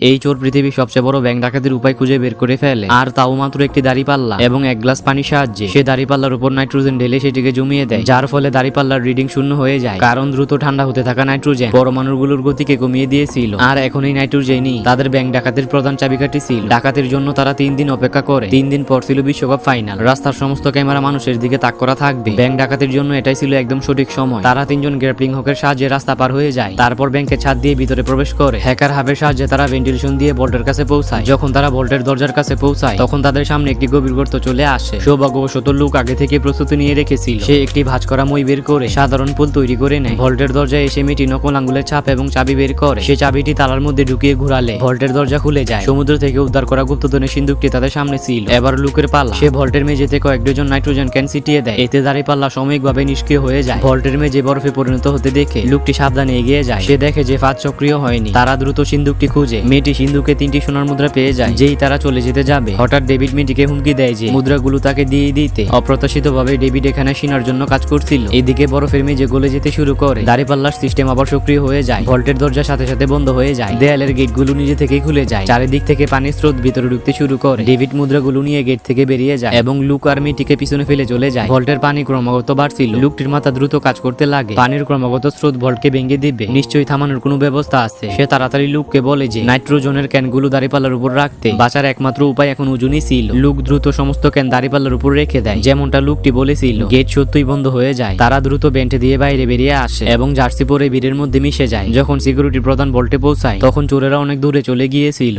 এই চোর পৃথিবীর সবচেয়ে বড় ব্যাংক ডাকাতির উপায় খুঁজে বের করে ফেলে। আর তাও মাত্র একটি দাড়ি পাল্লা এবং এক গ্লাস পানির সাহায্যে। সে দাড়ি পাল্লার উপর নাইট্রোজেন ঢেলে সেটিকে জমিয়ে দেয়, যার ফলে দাড়ি পাল্লার রিডিং শূন্য হয়ে যায়। কারণ দ্রুত ঠান্ডা হতে থাকা নাইট্রোজেন পরমাণুগুলোর গতিকে কমিয়ে দিয়েছিল। আর এখন এই নাইট্রোজেনই তাদের ব্যাংক ডাকাতির প্রধান চাবিকাঠি ছিল। ডাকাতির জন্য তারা তিন দিন অপেক্ষা করে। তিন দিন পর ছিল বিশ্বকাপ ফাইনাল। রাস্তার সমস্ত ক্যামেরা মানুষের দিকে তাক করা থাকবে। ব্যাংক ডাকাতির জন্য এটাই ছিল একদম সঠিক সময়। তারা তিনজন গ্র্যাপলিং হকের সাহায্যে রাস্তা পার হয়ে যায়। তারপর ব্যাংকে ছাদ দিয়ে ভিতরে প্রবেশ করে। হ্যাকার হাবের সাহায্যে তারা ভেন্টিলেশন দিয়ে ভোল্টের কাছে পৌঁছায়। যখন তারা ভোল্টের দরজার কাছে পৌঁছায়, তখন তাদের সামনে একটি গভীর গর্ত চলে আসে। সৌভাগ্যবশত লোক আগে থেকে প্রস্তুতি নিয়ে রেখেছিল। সে একটি ভাঁজ করা মই বের করে সাধারণ পুল তৈরি করে নেয়। ভোল্টের দরজায় এসে মেয়েটি নকল আঙ্গুলের ছাপ এবং চাবি বের করে। সে চাবিটি তালার মধ্যে ঢুকিয়ে ঘুরালে। ভোল্টের দরজা খুলে যায়। সমুদ্র থেকে উদ্ধার করা গুপ্তধনের সিন্ধুকটি তাদের সামনে ছিল। এবার লুকের পাল্লা সে ভল্টের মেঝেতে কয়েক ডজন নাইট্রোজেন ক্যান ছিটিয়ে দেয়। এতে দাঁড়ি পাল্লা সাময়িকভাবে নিষ্ক্রিয় হয়ে যায়। ভল্টের মেঝে বরফে পরিণত হতে দেখে লোকটি সাবধানে এগিয়ে যায়। সে দেখে যে ফাঁদ সক্রিয় হয়নি। তারা দ্রুত সিন্ধুকটি খুঁজে। মেয়েটি সিন্ধুকে তিনটি সোনার মুদ্রা পেয়ে যায়, যেই তারা চলে যেতে যাবে। হঠাৎ ডেভিড মেয়েটিকে হুমকি দেয় যে, মুদ্রাগুলো তাকে দিয়ে দিতে। অপ্রত্যাশিতভাবে ডেভিড এখানে সিনার জন্য কাজ করছিল। এদিকে বরফের মেঝে গলে যেতে শুরু করে। দাঁড়িপাল্লার সিস্টেম আবার সক্রিয় হয়ে যায়। ভল্টের দরজা সাথে সাথে বন্ধ হয়ে যায়। দেয়ালের গেটগুলো নিজে থেকেই খুলে যায়। চারিদিক থেকে পানির স্রোত ভিতরে ঢুকতে শুরু করে। ডেভিড মুদ্রাগুলো নিয়ে গেট থেকে বেরিয়ে যায় এবং লুক আর মেয়েটিকে পিছনে ফেলে চলে যায়। ভল্টের পানি ক্রমাগত বাড়ছিল। লুকটির মাথা দ্রুত কাজ করতে লাগে। পানির ক্রমাগত স্রোত ভল্টকে ভেঙে দিবে। নিশ্চয়ই থামানোর কোনো ব্যবস্থা আছে। সে তাড়াতাড়ি লুককে বলে যে নাইট্রোজনের ক্যানগুলো দাঁড়িপাল্লার উপর রাখতে বাঁচার একমাত্র উপায় এখন উজুনি ছিল। লুক দ্রুত সমস্ত ক্যান দাঁড়িপাল্লার উপর রেখে দেয়। যেমনটা লুকটি বলেছিল, গেট সত্যই বন্ধ হয়ে যায়। তারা দ্রুত বেন্টে দিয়ে বাইরে বেরিয়ে আসে এবং জার্সি পরে ভিড়ের মধ্যে মিশে যায়। যখন সিকিউরিটি প্রধান বল্টে পৌঁছায়, তখন চোরেরা অনেক দূরে চলে গিয়েছিল।